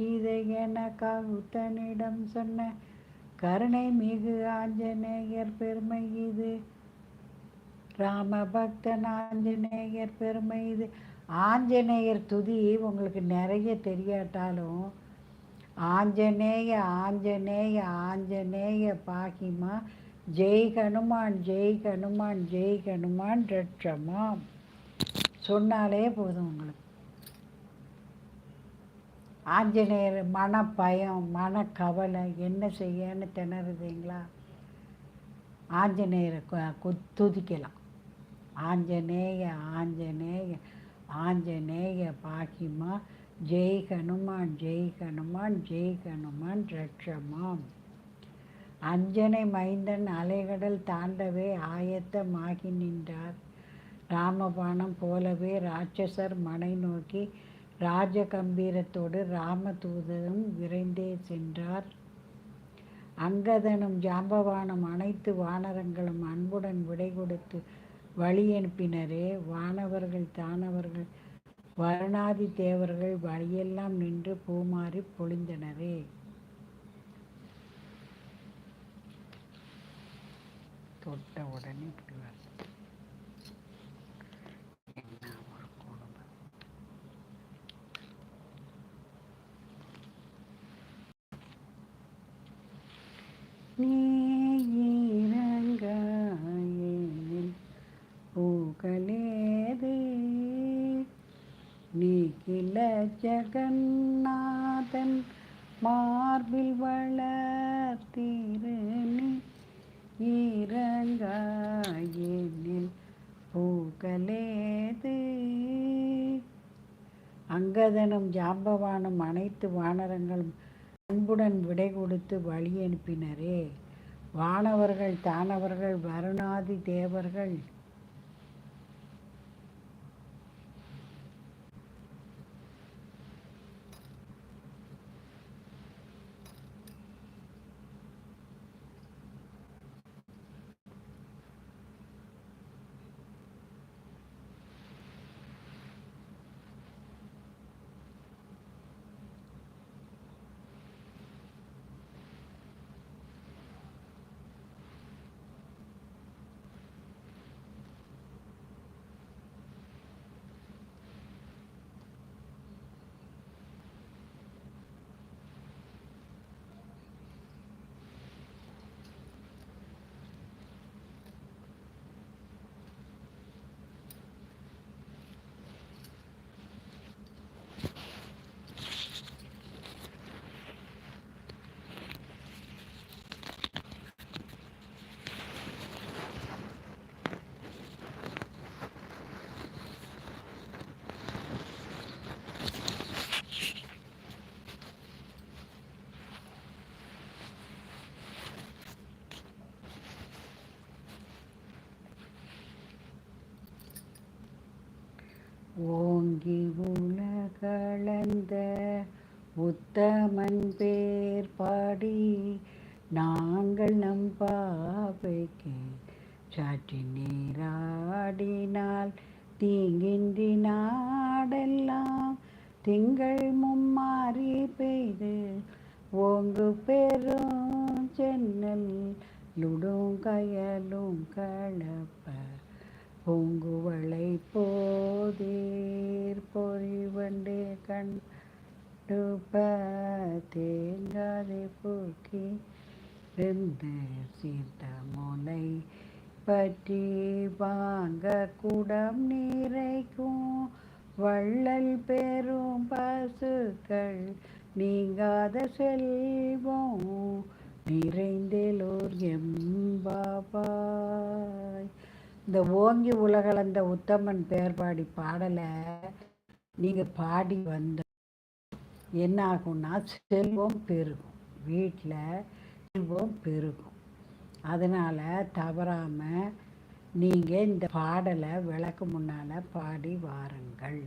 சீதை என காகுத்தனிடம் சொன்ன கருணை மிகு ஆஞ்சநேயர் பெருமை இது. ராம பக்தன் ஆஞ்சநேயர் பெருமை இது. ஆஞ்சநேயர் துதி உங்களுக்கு நிறைய தெரியாட்டாலும் ஆஞ்சநேய ஆஞ்சநேய ஆஞ்சநேய பாகிமா ஜெய் ஹனுமான் ஜெய் ஹனுமான் ஜெய் ஹனுமான் ரட்சமாம் சொன்னாலே போதும் உங்களுக்கு. ஆஞ்சநேயர் மன பயம் மன கவலை என்ன செய்யன்னு திணறுதுங்களா ஆஞ்சநேயரை துதிக்கலாம். ஆஞ்சநேய ஆஞ்சநேய ஆஞ்சநேய பாக்கிமா ஜெய் ஹனுமான் ஜெய் ஹனுமான் ஜெய் ஹனுமான் ரட்சமாம். அஞ்சனை மைந்தன் அலைகடல் தாண்டவே ஆயத்தமாகி நின்றார். ராமபானம் போலவே ராட்சசர் மனை நோக்கி ராஜகம்பீரத்தோடு ராமதூதரும் விரைந்தே சென்றார். அங்கதனும் ஜாம்பவானும் அனைத்து வானரங்களும் அன்புடன் விடை கொடுத்து வழி அனுப்பினரே. வானவர்கள் தானவர்கள் வருணாதி தேவர்கள் வழியெல்லாம் நின்று பூமாறி பொழிந்தனரே. தொட்ட உடனே இப்படி வருது என்ன ஒரு கொடுமை. நீ இறங்காயேனில் பூக்களேது நீ கிள ஜகநாதன் மார்பில் வளர்த்திரு நீ இறங்காயேனில் பூக்களேது அங்கதனும் ஜாம்பவானும் அனைத்து வானரங்களும் அன்புடன் விடை கொடுத்து வழி அனுப்பினரே. வானவர்கள் தானவர்கள் வருணாதி தேவர்கள் ஓங்கி உலகளந்த உத்தமன் பேர் பாடி நாங்கள் நம் பாவைக்கு சாற்றி நீராடினால் தீங்கின்றி நாடெல்லாம் திங்கள் மும்மாறி பெய்து ஓங்கு பெரும் சென்னல் லுடும் கயலும் கலப்ப பூங்குவளை போதீர் பொறிவண்டே கண்டுப தேங்காதை பூக்கி இருந்து சீர்த்த முனை பற்றி வாங்க குடம் நீரைக்கும் வள்ளல் பெரும் பசுக்கள் நீங்காத செல்வம் நிறைந்தேலோர் எம்பாபாய். இந்த ஓங்கி உலகளந்த உத்தமன் பேர் பாடி பாடலை நீங்கள் பாடி வந்த என்ன ஆகும்னா செல்வம் பெருகும். வீட்டில் செல்வம் பெருகும். அதனால் தவறாமல் நீங்கள் இந்த பாடலை விளக்கு முன்னால் பாடி வாருங்கள்.